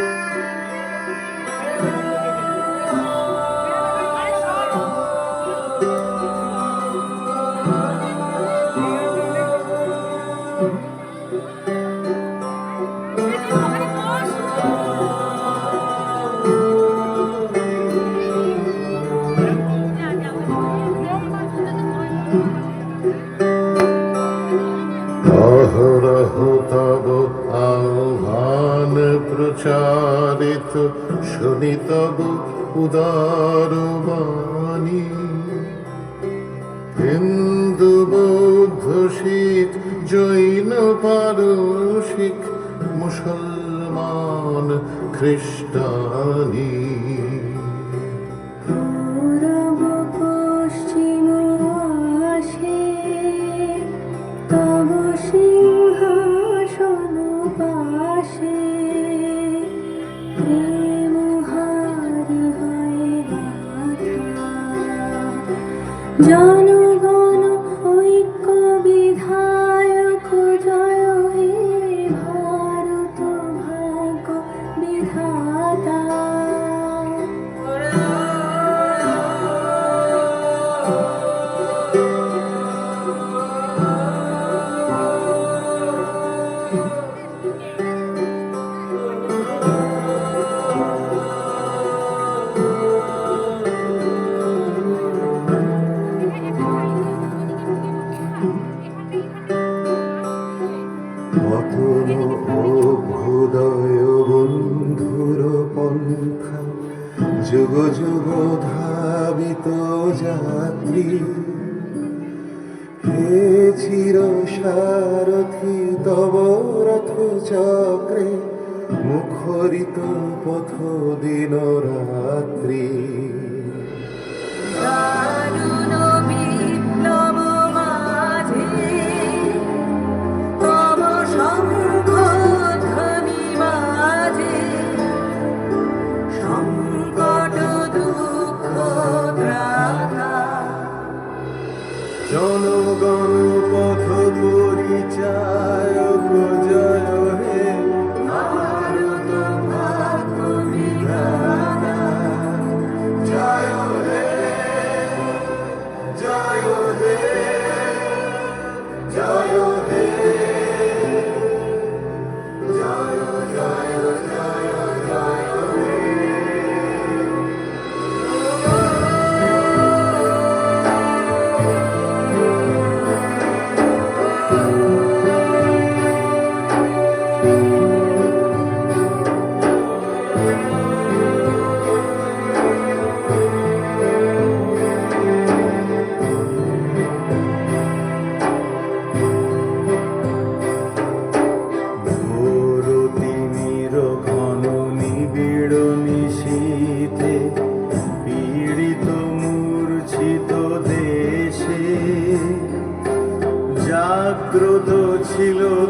Oh. শুনি তব উদার বাণী। হিন্দু বৌদ্ধ শিখ জৈন পারসিক মুসলমান খ্রিস্টানি Yo পতন অভ্যুদয় বন্ধুর পন্থা, যুগ যুগ ধাবিত যাত্রী হে চির সারথি তব চক্রে মুখরিত পথ দিন রাত্রি।